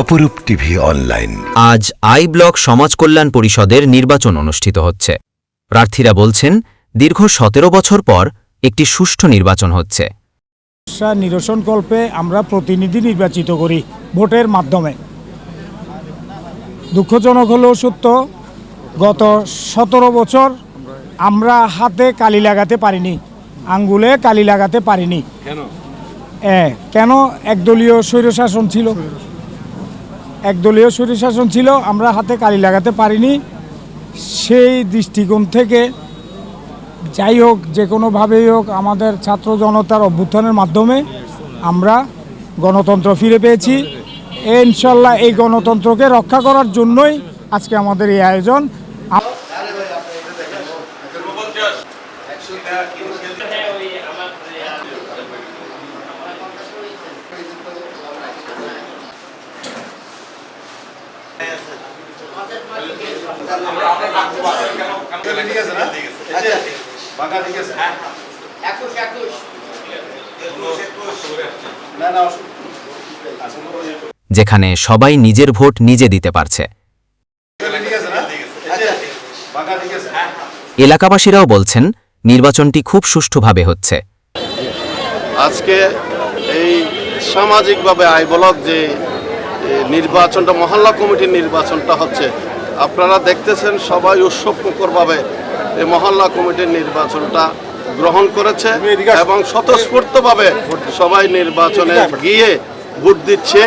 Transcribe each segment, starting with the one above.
অপরূপ TV online. আজ I block সমাজ কল্যাণ পরিষদের নির্বাচন অনুষ্ঠিত হচ্ছে। প্রার্থীরা বলছেন দীর্ঘ সতেরো বছর পর একটি সুষ্ঠু নির্বাচন হচ্ছে। সমস্যা নিরসনকল্পে আমরা প্রতিনিধি নির্বাচিত করি ভোটের মাধ্যমে। দুঃখজনক হলেও সত্য গত সতেরো বছর আমরা হাতে কালি লাগাতে পারিনি আঙ্গুলে কালি লাগাতে পারিনি। কেন? কেন একদলীয় স্বৈরশাসন ছিল? একদলীয় স্বৈরশাসন ছিল, আমরা হাতে কালি লাগাতে পারিনি। সেই দৃষ্টিকোণ থেকে যাই হোক, যে কোনোভাবেই হোক, আমাদের ছাত্র জনতার অভ্যুত্থানের মাধ্যমে আমরা গণতন্ত্র ফিরে পেয়েছি। ইনশাল্লাহ এই গণতন্ত্রকে রক্ষা করার জন্যই আজকে আমাদের এই আয়োজন। যেখানে সবাই নিজের ভোট নিজে দিতে পারছে। এলাকাবাসীরাও বলছেন, নির্বাচনটি খুব সুষ্ঠুভাবে হচ্ছে। আজকে এই সামাজিকভাবে আই ব্লক যে নির্বাচনটা, মহল্লা কমিটির নির্বাচনটা হচ্ছে আপনারা দেখতেছেন সবাই উৎসবমুখরভাবে এই মহল্লা কমিটির নির্বাচনটা গ্রহণ করেছে এবং স্বতঃস্ফূর্তভাবে সবাই নির্বাচনে গিয়ে ভোট দিচ্ছে।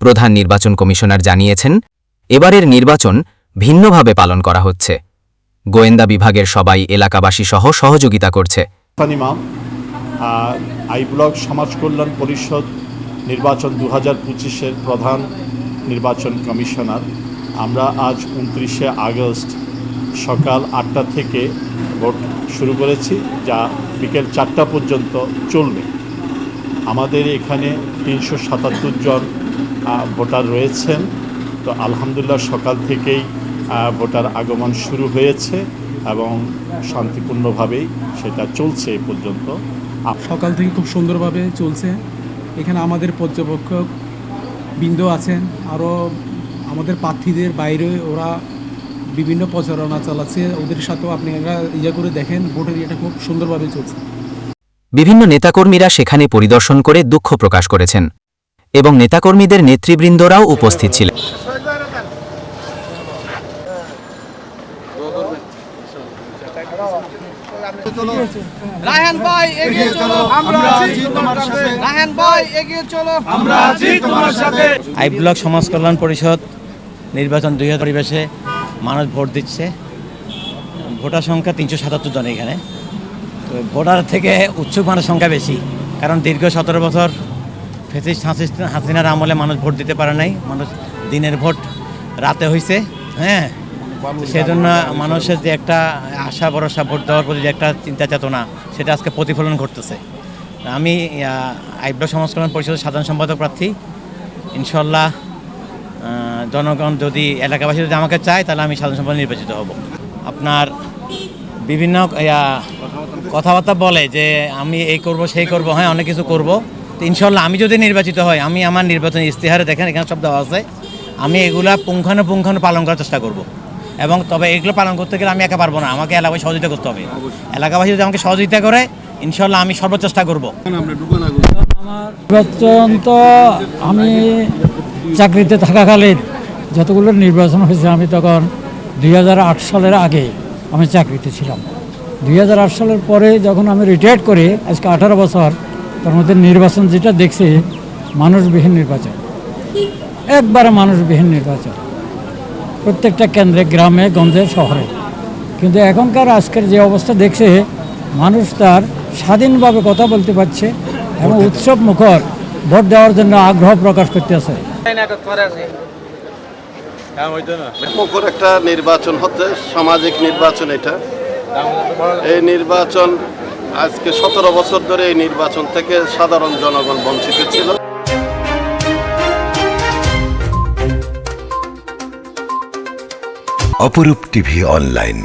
প্রধান নির্বাচন কমিশনার জানিয়েছেন এবারের নির্বাচন ভিন্নভাবে পালন করা হচ্ছে। গোয়েন্দা বিভাগের সবাই এলাকাবাসী সহ সহযোগিতা করছে। আই ব্লক সমাজ কল্যাণ পরিষদ নির্বাচন দু হাজার পঁচিশের প্রধান নির্বাচন কমিশনার। আমরা আজ উনত্রিশে আগস্ট সকাল আটটা থেকে ভোট শুরু করেছি, যা বিকেল চারটা পর্যন্ত চলবে। আমাদের এখানে তিনশো সাতাত্তর জন ভোটার রয়েছেন। তো আলহামদুলিল্লাহ সকাল থেকেই ভোটার আগমন শুরু হয়েছে এবং শান্তিপূর্ণভাবেই সেটা চলছে এ পর্যন্ত। সকাল থেকে খুব সুন্দরভাবে চলছে। এখানে আমাদের পর্যবেক্ষক বৃন্দ আছেন আরও আমাদের প্রার্থীদের বাইরে ওরা বিভিন্ন প্রচারণা চালাচ্ছে। ওদের সাথেও আপনি ইয়ে করে দেখেন, ভোটের এটা খুব সুন্দরভাবে চলছে। বিভিন্ন নেতাকর্মীরা সেখানে পরিদর্শন করে দুঃখ প্রকাশ করেছেন এবং নেতাকর্মীদের নেতৃবৃন্দরাও উপস্থিত ছিলেন। রায়হান ভাই এগিয়ে চলো। আমরা আছি তোমার সাথে। রায়হান ভাই এগিয়ে চলো। আমরা আছি তোমার সাথে। আই ব্লক সমাজ কল্যাণ পরিষদ নির্বাচন দুই হাজার পরিবেশে মানুষ ভোট দিচ্ছে। ভোটার সংখ্যা তিনশো সাতাত্তর জন এখানে। তো ভোটার থেকে উৎসুক মানুষ সংখ্যা বেশি। কারণ দীর্ঘ সতেরো বছর ফেসিস হাসিনার আমলে মানুষ ভোট দিতে পারে নাই। মানুষ দিনের ভোট রাতে হয়েছে হ্যাঁ? সেজন্য মানুষের যে একটা আশা ভরসা ভোট দেওয়ার প্রতি যে একটা চিন্তা চেতনা সেটা আজকে প্রতিফলন ঘটতেছে। আমি আইব্ল সংস্করণ পরিষদের সাধারণ সম্পাদক প্রার্থী। ইনশাল্লাহ জনগণ যদি এলাকাবাসী যদি আমাকে চায় তাহলে আমি সাধারণ সম্পাদক নির্বাচিত হব। আপনার বিভিন্ন কথাবার্তা বলে যে আমি এই করব সেই করব হ্যাঁ অনেক কিছু করব। তো ইনশাল্লাহ আমি যদি নির্বাচিত হই আমি আমার নির্বাচনী ইস্তেহারে দেখেন এখানে সব দেওয়া আছে। আমি এগুলা পুঙ্খানুপুঙ্খানু পালন করার চেষ্টা করব। এবং তবে এগুলো পালন করতে গেলে আমি একা পারব না আমাকে এলাকায় সহযোগিতা করতে হবে। এলাকাবাসী যদি আমাকে সহযোগিতা করে ইনশাল্লাহ আমি সর্বচেষ্টা করব। নির্বাচন তো আমি চাকরিতে থাকাকালীন যতগুলো নির্বাচন হয়েছে আমি তখন দুই হাজার আট সালের আগে আমি চাকরিতে ছিলাম। দুই হাজার আট সালের পরে যখন আমি রিটায়ার করি আজকে আঠারো বছর তার মধ্যে নির্বাচন যেটা দেখছি মানুষবিহীন নির্বাচন। একবারে মানুষবিহীন নির্বাচন। প্রত্যেকটা কেন্দ্রে গ্রামে গঞ্জে শহরে। কিন্তু এখনকার আজকের যে অবস্থা দেখছে মানুষ তার স্বাধীনভাবে কথা বলতে পারছে এবং উৎসব মুখর ভোট দেওয়ার জন্য আগ্রহ প্রকাশ করতেছে মুখর একটা নির্বাচন হচ্ছে সামাজিক নির্বাচন এটা। এই নির্বাচন আজকে সতেরো বছর ধরে এই নির্বাচন থেকে সাধারণ জনগণ বঞ্চিত ছিল। অপরূপ টিভি অনলাইন।